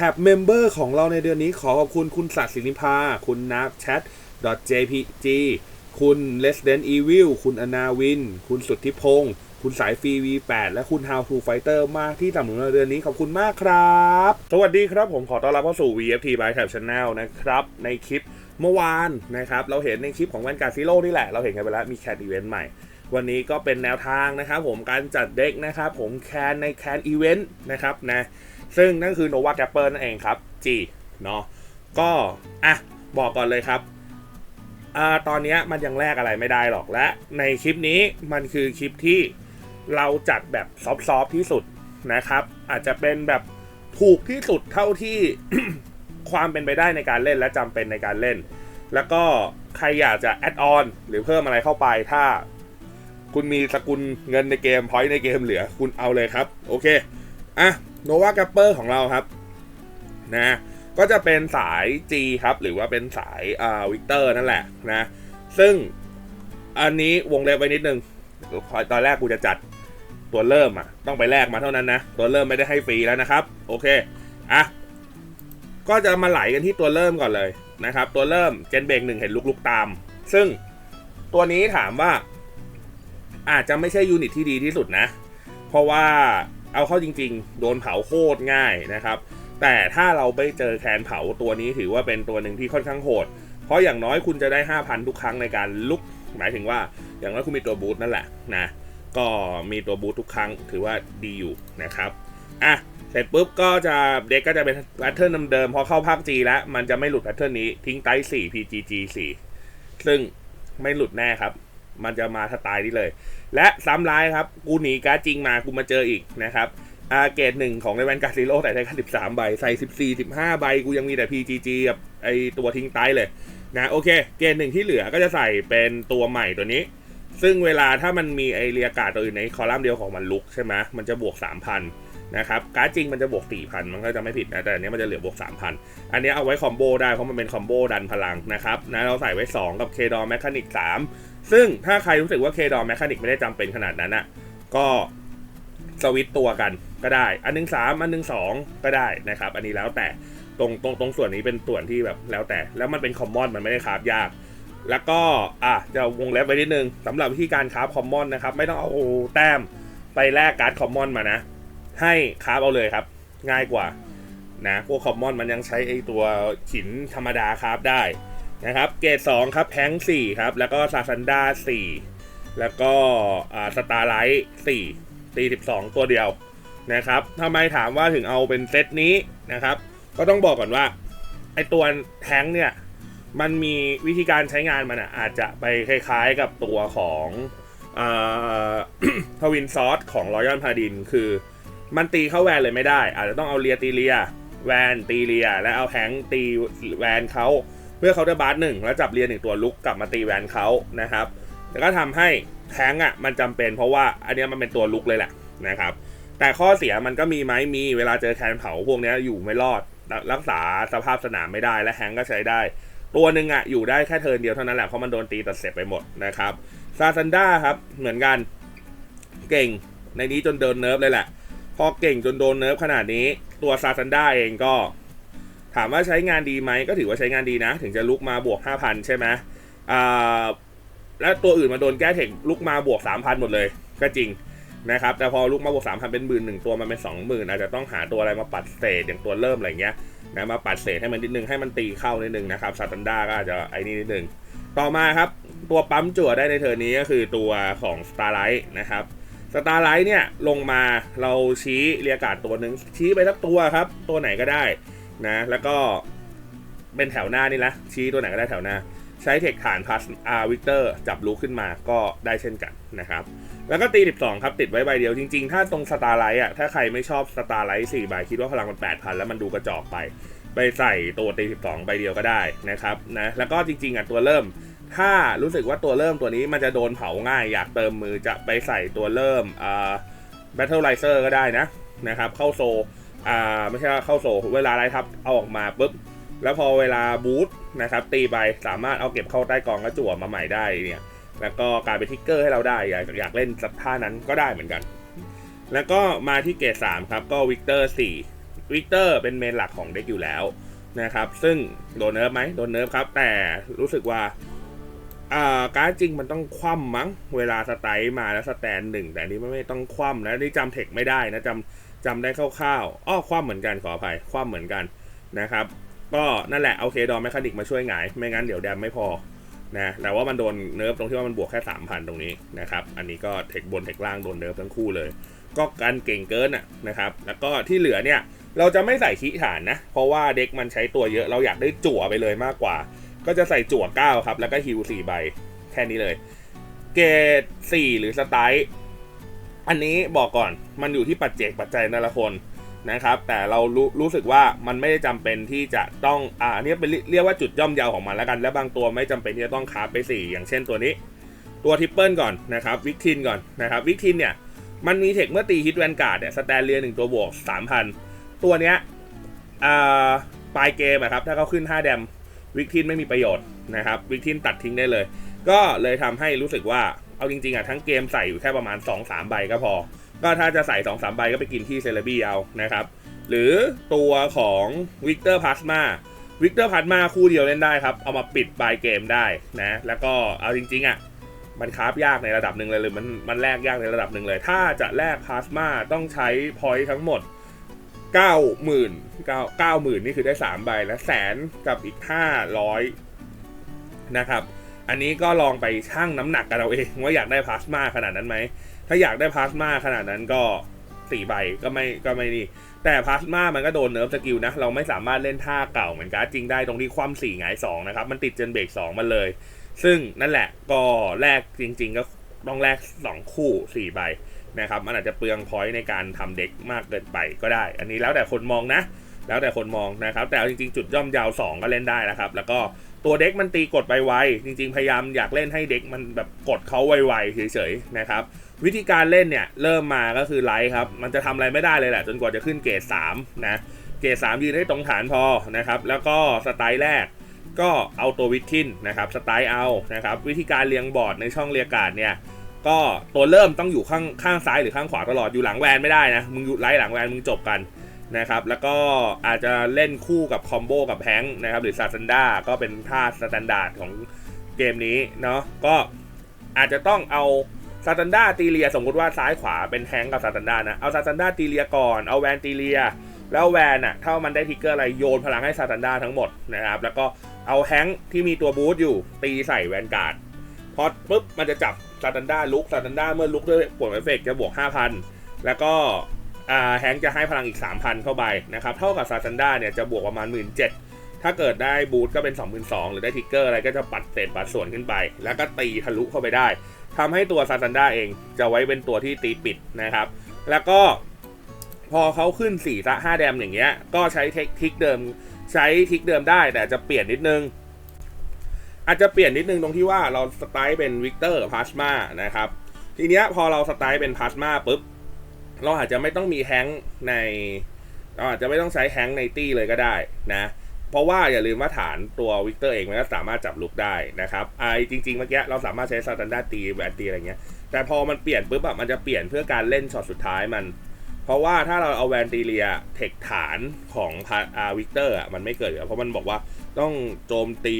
แท็บเมมเบอร์ของเราในเดือนนี้ขอขอบคุณคุณศักดิ์ศินิพา คุณนับแชท .jpg คุณ Resident Evil คุณอนาวิน คุณสุทธิพงศ์คุณสายฟรี V8 และคุณ How to Fighter มากที่สนับสนุนเราเดือนนี้ขอบคุณมากครับ สวัสดีครับผมขอต้อนรับเข้าสู่ VFT by Tab Channel นะครับ ในคลิปเมื่อวานนะครับ เราเห็นในคลิปของ Vanguard Zero นี่แหละ เราเห็นกันไปแล้วมีแค t อีเวนต์ใหม่ วันนี้ก็เป็นแนวทางนะครับผมการจัดเด็กนะครับผมแคนในแคนอีเวนต์นะครับนะ ซึ่งนั่นคือ Nova Gapper นั่นเองครับ G เนาะก็อะบอกก่อนเลยครับอ่าตอนนี้มันยังแลกอะไรไม่ได้หรอกและ ในคลิปนี้มันคือคลิปที่เราจัดแบบซอฟๆที่สุดนะครับ อาจจะเป็นแบบถูกที่สุดเท่าที่ความเป็นไปได้ในการเล่นและจำเป็นในการเล่น แล้วก็ใครอยากจะแอดออนหรือเพิ่มอะไรเข้าไปถ้า คุณมีสกุลเงินในเกมพอยต์ในเกมเหลือคุณเอาเลยครับ โอเค อะโนวา g ก p เปอร์ของเราครับนะก็จะเป็นสาย G ครับ หรือว่าเป็นสายอ่าวิกเตอร์นั่นแหละนะ ซึ่งอันนี้วงเล็บไว้นิดนึงตอนแรกกูจะจัดตัวเริ่มอะ ต้องไปแลกมาเท่านั้นนะ ตัวเริ่มไม่ได้ให้ฟรีแล้วนะครับ โอเค อะ ก็จะมาไหลกันที่ตัวเริ่มก่อนเลยนะครับ ตัวเริ่มเจนเบรกหนึ่งเห็นลุกๆตาม ซึ่งตัวนี้ถามว่า อาจจะไม่ใช่ยูนิตที่ดีที่สุดนะ เพราะว่า เอาเข้าจริง ๆ โดนเผาโคตรง่ายนะครับ แต่ถ้าเราไปเจอแคนเผาตัวนี้ถือว่าเป็นตัวหนึ่งที่ค่อนข้างโหด เพราะอย่างน้อยคุณจะได้ 5,000 ทุกครั้งในการลุก หมายถึงว่าอย่างน้อยคุณมีตัวบูทนั่นแหละนะ ก็มีตัวบูททุกครั้งถือว่าดีอยู่นะครับอะเสร็จปุ๊บก็จะเด็กก็จะเป็นแพทเทิร์นเดิมๆพอเข้าภาค G แล้ว มันจะไม่หลุดแพทเทิร์นนี้ทิ้งไต4 PGG 4ซึ่งไม่หลุดแน่ครับ มันจะมาสไตล์นี้เลย และซ้ำร้ายครับ กูหนีการ์ดจริงมากูมาเจออีกนะครับอาเกตหนึ่งของในแวนการ์ดซีโร่ใส่ได้แค่สิบสามใบ ใส่สิบสี่สิบห้าใบ กูยังมีแต่ PGG กับไอตัวทิ้งไตเลยนะโอเค เกตหนึ่งที่เหลือก็จะใส่เป็นตัวใหม่ตัวนี้ ซึ่งเวลาถ้ามันมีไอเรียกาดตัวอื่นในคอลัมน์เดียวของมันลุกใช่ไหมมันจะบวกสามพัน นะครับการ์ดจริงมันจะบวก 4,000 มันก็จะไม่ผิดนะแต่อันนี้มันจะเหลือบวก 3,000 อันนี้เอาไว้คอมโบได้เพราะมันเป็นคอมโบดันพลังนะครับนะเราใส่ไว้ 2 กับเคดอแมคานิก3ซึ่งถ้าใครรู้สึกว่าเคดอแมคานิกไม่ได้จำเป็นขนาดนั้นอะก็สวิตตัวกันก็ได้ อันหนึง3อันหนึง2 ก็ได้นะครับ อันนี้แล้วแต่ตรงตรงตรงส่วนนี้เป็นส่วนที่แบบแล้วแต่ แล้วมันเป็นคอมมอนมันไม่ได้คราฟยาก แล้วก็อะจะวงเล็บไว้นิดนึงสำหรับวิธีการคราฟคอมมอนนะครับไม่ต้องเอาแต้มไปแลกการ์ดคอมมอนมานะ ให้คราฟเอาเลยครับ ง่ายกว่านะพวกคอมมอนมันยังใช้ไอตัวหินธรรมดาคราฟได้นะครับเกรด2ครับแพง4ครับ แล้วก็ซาซันดา4แล้วก็สตาร์ไลท์4ตี12ตัวเดียวนะครับทำไมถามว่าถึงเอาเป็นเซตนี้นะครับ ก็ต้องบอกก่อนว่าไอตัวแทงเนี่ยมันมีวิธีการใช้งานมันอะอาจจะไปคล้ายๆกับตัวของทวินซอสของรอยัลพาดินคือ มันตีเข้าแวนเลยไม่ได้ อาจจะต้องเอาเลียตีเลีย แวนตีเลีย และเอาแทงตีแวนเขาเพื่อเขาได้บาร์หนึ่งแล้วจับเลียหนึ่งตัวลุกกลับมาตีแวนเขานะครับแล้วก็ทำให้แทงค์อะมันจำเป็นเพราะว่าอันนี้มันเป็นตัวลุกเลยแหละนะครับ แต่ข้อเสียมันก็มีไหมมีเวลาเจอแคนเผาพวกนี้อยู่ไม่รอดรักษาสภาพสนามไม่ได้และแฮงก็ใช้ได้ ตัวหนึ่งอะอยู่ได้แค่เทินเดียวเท่านั้นแหละเพราะมันโดนตีตัดเสร็จไปหมดนะครับซาซันด้าครับเหมือนกันเก่งในนี้จนเดินเนิร์ฟเลยแหละ พอเก่งจนโดนเนิร์ฟขนาดนี้ ตัวซาซันด้าเองก็ ถามว่าใช้งานดีไหมก็ถือว่าใช้งานดีนะ ถึงจะลุกมาบวก 5,000 ใช่ไหมอ่าแล้วตัวอื่นมาโดนแก้เทคลุกมาบวก 3,000 หมดเลย ก็จริงนะครับ แต่พอลุกมาบวก 3,000 เป็นหมื่นหนึ่งตัวมันเป็น20,000 อาจจะต้องหาตัวอะไรมาปัดเศษอย่างตัวเริ่มอะไรเงี้ยนะมาปัดเศษให้มันนิดนึงให้มันตีเข้านิดนึงนะครับซาซันด้าก็อาจจะไอ้นี่นิดนึงต่อมาครับ ตัวปั๊มจั่วได้ในเทอร์นี้ก็คือตัวของ Starlight นะครับ Starlight เนี่ยลงมาเราชี้เรียกการ์ดตัวหนึ่งชี้ไปสักตัวครับ ตัวไหนก็ได้นะ แล้วก็เป็นแถวหน้านี่แหละชี้ตัวไหนก็ได้แถวหน้า ใช้เทคฐานพัสอาร์วิกเตอร์จับลูกขึ้นมาก็ได้เช่นกันนะครับ แล้วก็ตี 12 ครับ ติดไว้ใบเดียวจริงๆ ถ้าตรงสตาร์ไลท์อะถ้าใครไม่ชอบสตาร์ไลท์4ใบคิดว่าพลังมัน 8,000 แล้วมันดูกระจอกไป ไปใส่ตัวตี 12 ใบเดียวก็ได้นะครับนะแล้วก็จริงๆอะตัวเริ่ม ถ้ารู้สึกว่าตัวเริ่มตัวนี้มันจะโดนเผาง่าย อยากเติมมือจะไปใส่ตัวเริ่มอ่า Battle r i s e r ก็ได้นะนะครับเข้าโซอ่าไม่ใช่เข้าโซเวลาไรทับเอาออกมาปุ๊บแล้วพอเวลาบูทนะครับตีไปสามารถเอาเก็บเข้าใต้กองกระจั่วมาใหม่ได้เนี่ยแล้วก็กลายเป็นทิกเกอร์ให้เราได้อยากอยากเล่นสักท่านั้นก็ได้เหมือนกัน แล้วก็มาที่เกรด3ครับก็วิกเตอร์4วิกเตอร์เป็นเมนหลักของเด็กอยู่แล้วนะครับซึ่งโดนเนิร์ฟไหมโดนเนิร์ฟครับแต่รู้สึกว่า อ่าการจริงมันต้องคว่ำมั้ง เวลาสไตล์มาแล้วสแตนหนึ่งแต่นี้ไม่ต้องคว่ำนะนี่จำเทคไม่ได้นะจำจำได้คร่าวๆอ้อคว่ำเหมือนกันขออภัยคว่ำเหมือนกันนะครับ ก็นั่นแหละโอเคดอมแมคานิกมาช่วยหงาย ไม่งั้นเดี๋ยวแดมไม่พอนะแต่ว่ามันโดนเนิร์ฟตรงที่ว่ามันบวกแค่3,000ตรงนี้นะครับ อันนี้ก็เทคบนเทคล่างโดนเนิร์ฟทั้งคู่เลย ก็กันเก่งเกินอะนะครับ แล้วก็ที่เหลือเนี่ยเราจะไม่ใส่ขีฐานนะ เพราะว่าเด็กมันใช้ตัวเยอะเราอยากได้จั่วไปเลยมากกว่า ก็จะใส่จั่ว9ครับ แล้วก็ฮิว4ใบ แค่นี้เลย เกรด4หรือสไตล์อันนี้บอกก่อนมันอยู่ที่ปัจเจกปัจจัยแต่ละคนนะครับ แต่เรารู้รู้สึกว่ามันไม่ได้จำเป็นที่จะต้องอ่าอันนี้เป็นเรียกว่าจุดย่อมเยาวของมันแล้วกัน และบางตัวไม่จำเป็นที่จะต้องคาร์ไป 4 อย่างเช่นตัวนี้ ตัวทิปเปิลก่อนนะครับวิกทินก่อนนะครับวิกทินเนี่ยมันมีเทคเมื่อตีฮิตแวนการ์ดเนี่ยสแตนเลียหนึ่งตัวบวก3,000ตัวเนี้ยอ่าปลายเกมอะครับถ้าเขาขึ้น 5 แดม วิกทินไม่มีประโยชน์นะครับวิกทินตัดทิ้งได้เลย ก็เลยทำให้รู้สึกว่าเอาจริงๆอะทั้งเกมใส่อยู่แค่ประมาณ 2-3 ใบก็พอ ก็ถ้าจะใส่ 2-3 ใบก็ไปกินที่เซเลบีเอานะครับ หรือตัวของวิกเตอร์พาสมาวิกเตอร์พาสมาคู่เดียวเล่นได้ครับ เอามาปิดปลายเกมได้นะ แล้วก็เอาจริงๆอะมันคราฟยากในระดับหนึ่งเลยหรือมันมันแลกยากในระดับหนึ่งเลย ถ้าจะแลกพาสมาต้องใช้พอยต์ทั้งหมด 9 0 0 0 0 9 9 0,000นี่คือได้3ใบแล้วแสนกับอีก500นะครับ อันนี้ก็ลองไปชั่งน้ำหนักกันเราเอง ว่าอยากได้พลาสมาขนาดนั้นไหม ถ้าอยากได้พลาสมาขนาดนั้นก็4ใบก็ไม่ก็ไม่นี่ แต่พลาสมามันก็โดนเนิร์ฟสกิลนะ เราไม่สามารถเล่นท่าเก่าเหมือนการดจริงได้ตรงที่คว่ำสี่หงายสองนะครับ มันติดเจนเบรกสองมาเลย ซึ่งนั่นแหละก็แลกจริง ๆ ก็ต้องแลก2คู่4ใบ นะครับมันอาจจะเปลืองพอยต์ในการทำเด็กมากเกินไปก็ได้ อันนี้แล้วแต่คนมองนะ แล้วแต่คนมองนะครับ แต่จริงๆ จุดย่อมยาว 2 ก็เล่นได้นะครับ แล้วก็ตัวเด็กมันตีกดไปไวจริง ๆ พยายามอยากเล่นให้เด็กมันแบบกดเขาไวๆเฉยๆนะครับวิธีการเล่นเนี่ยเริ่มมาก็คือไลท์ครับ มันจะทำอะไรไม่ได้เลยแหละ จนกว่าจะขึ้นเกรด3นะเกรด3ยืนให้ตรงฐานพอนะครับแล้วก็สไตล์แรกก็เอาตัววิทินนะครับสไตล์เอานะครับวิธีการเรียงบอร์ดในช่องเรียการ์ดเนี่ย ก็ตัวเริ่มต้องอยู่ข้างข้างซ้ายหรือข้างขวาตลอดอยู่หลังแวนไม่ได้นะ มึงอยู่ไล่หลังแวนมึงจบกันนะครับ แล้วก็อาจจะเล่นคู่กับคอมโบกับแฮงค์นะครับหรือซาซันดาก็เป็นท่าสแตนดาร์ดของเกมนี้เนาะก็อาจจะต้องเอาซาตันดาตีเลียสมมติว่าซ้ายขวาเป็นแฮงก์กับซาตันดานะ เอาซาตันดาตีเลียก่อน เอาแวนตีเลีย แล้วแวนอะถ้ามันได้ทิกเกอร์อะไรโยนพลังให้ซาตันดาทั้งหมดนะครับ แล้วก็เอาแฮงค์ที่มีตัวบูสต์อยู่ตีใส่แวนการ์ด พอปุ๊บมันจะจับซาตันดาลุกซาตันดาเมื่อลุกด้วยผลเอฟเฟกจะบวก 5,000 แล้วก็แฮงจะให้พลังอีก 3,000 เข้าไปนะครับ เท่ากับซาตันดาเนี่ยจะบวกประมาณ 17,000 ถ้าเกิดได้บูสต์ก็เป็น 22,000 หรือได้ทิกเกอร์อะไรก็จะปัดเศษปัดส่วนขึ้นไป แล้วก็ตีทะลุเข้าไปได้ทำให้ตัวซาตันดาเองจะไว้เป็นตัวที่ตีปิดนะครับ แล้วก็พอเขาขึ้น4ซะ5แดมอย่างเงี้ย ก็ใช้เทคทิกเดิม ใช้ทิกเดิมได้แต่จะเปลี่ยนนิดนึง อาจจะเปลี่ยนนิดนึงตรงที่ว่าเราสไตล์เป็นวิกเตอร์พาสมานะครับ ทีเนี้ยพอเราสไตล์เป็นพาสมาปุ๊บ เราอาจจะไม่ต้องมีแฮงค์ใน เราอาจจะไม่ต้องใช้แฮงค์ในตี้เลยก็ได้นะ เพราะว่าอย่าลืมว่าฐานตัววิกเตอร์เองมันก็สามารถจับลุกได้นะครับไอจริงๆเมื่อกี้เราสามารถใช้สแตนดาร์ดตีแวนตีอะไรเงี้ย แต่พอมันเปลี่ยนปุ๊บอะมันจะเปลี่ยนเพื่อการเล่นช็อตสุดท้ายมันเพราะว่าถ้าเราเอาแวนตีเลียเทคฐานของพาอาวิกเตอร์อะมันไม่เกิดเพราะมันบอกว่าต้องโจมตี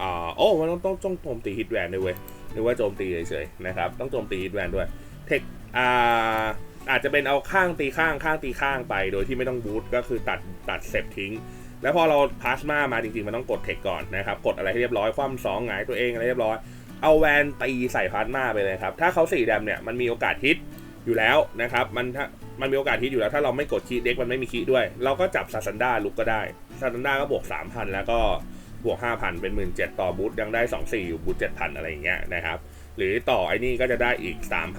อ่าโอ้มันต้องต้องต้องโจมตีฮิตแวนด้วยเว้ยนึกว่าโจมตีเฉยๆนะครับ ต้องโจมตีฮิตแวนด้วยเทคอ่าอาจจะเป็นเอาข้างตีข้างข้างตีข้างไป โดยที่ไม่ต้องบูทก็คือตัดตัดเซฟทิ้ง แล้วพอเราพาสมามาจริงๆ มันต้องกดเทคก่อนนะครับ กดอะไรให้เรียบร้อยคว่ำสองหงายตัวเองอะไรเรียบร้อย เอาแวนตีใส่พาสมาไปเลยครับ ถ้าเขาสี่แดมเนี่ยมันมีโอกาสฮิตอยู่แล้วนะครับ มันถ้ามันมีโอกาสฮิตอยู่แล้ว ถ้าเราไม่กดคีเด็กมันไม่มีคีด้วย เราก็จับซาซันดาลุกก็ได้ซาซันดาก็บวก3,000แล้วก็ บวก 5,000 เป็น 17,000 ต่อบูทยังได้ 2,4 อยู่บูท7,000 อะไรอย่างเงี้ยนะครับ หรือต่อไอ้นี่ก็จะได้อีก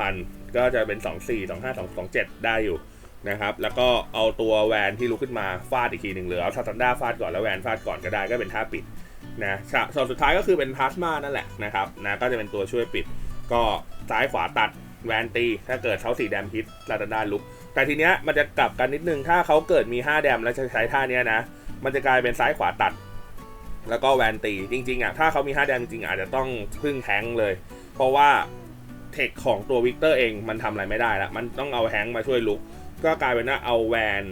3,000 ก็จะเป็น 24 25 27ได้อยู่นะครับ แล้วก็เอาตัวแวนที่ลุกขึ้นมาฟาดอีกทีหนึ่งหรือเอาซาซันดาฟาดก่อนแล้วแวนฟาดก่อนก็ได้ก็เป็นท่าปิดนะส่วนสุดท้ายก็คือเป็นพลาสมานั่นแหละนะครับนะก็จะเป็นตัวช่วยปิด ก็ซ้ายขวาตัดแวนตี ถ้าเกิดเขาสีแดมฮิตซาซันดาลุก แต่ทีเนี้ยมันจะกลับกันนิดนึง ถ้าเขาเกิดมี 5 แดมแล้วจะใช้ท่าเนี้ยนะ มันจะกลายเป็นซ้ายขวาตัด แล้วก็แวนตีจริงๆอะถ้าเขามี5แดมจริงๆอาจจะต้องพึ่งแฮงค์เลย เพราะว่าเทคของตัววิกเตอร์เองมันทำอะไรไม่ได้ละมันต้องเอาแฮงค์มาช่วยลุก ก็กลายเป็นว่าเอาแวน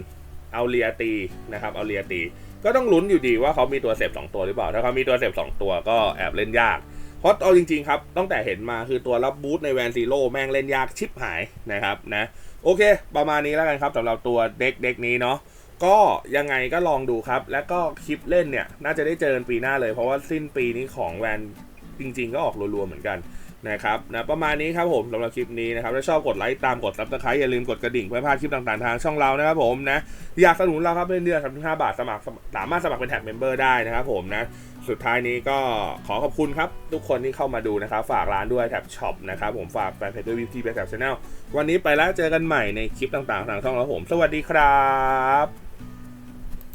เอาเลียตีนะครับเอาเลียตี ก็ต้องลุ้นอยู่ดีว่าเขามีตัวเสพสองตัวหรือเปล่า ถ้าเขามีตัวเสพสองตัวก็แอบเล่นยาก เพราะเอาจริงๆครับตั้งแต่เห็นมาคือตัวรับบูทในแวนซีโร่แม่งเล่นยากชิบหายนะครับนะโอเค ประมาณนี้แล้วกันครับสำหรับตัวเด็กเด็กนี้เนาะ ก็ยังไงก็ลองดูครับ แล้วก็คลิปเล่นเนี่ย น่าจะได้เจอกันปีหน้าเลย เพราะว่าสิ้นปีนี้ของแวนจริง ๆ ก็ออกรัวๆเหมือนกันนะครับนะประมาณนี้ครับผมสำหรับคลิปนี้นะครับถ้าชอบกดไลค์ตามกดซับสไครต์อย่าลืมกดกระดิ่งเพื่อพลาดคลิปต่างๆทางช่องเรานะครับผมนะอยากสนับสนุนเราครับเป็นเดือนสามสิบห้าบาทสมัครสามารถสมัครเป็นแท็กเมมเบอร์ได้นะครับผมนะสุดท้ายนี้ก็ขอขอบคุณครับ ทุกคนที่เข้ามาดูนะครับ ฝากร้านด้วยแท็บช็อปนะครับผมฝากแฟนเพจด้วยวิธีแท็บชาแนลวันนี้ไปแล้วเจอกันใหม่ในคลิปต่างๆทางช่องเราผม สวัสดีครับ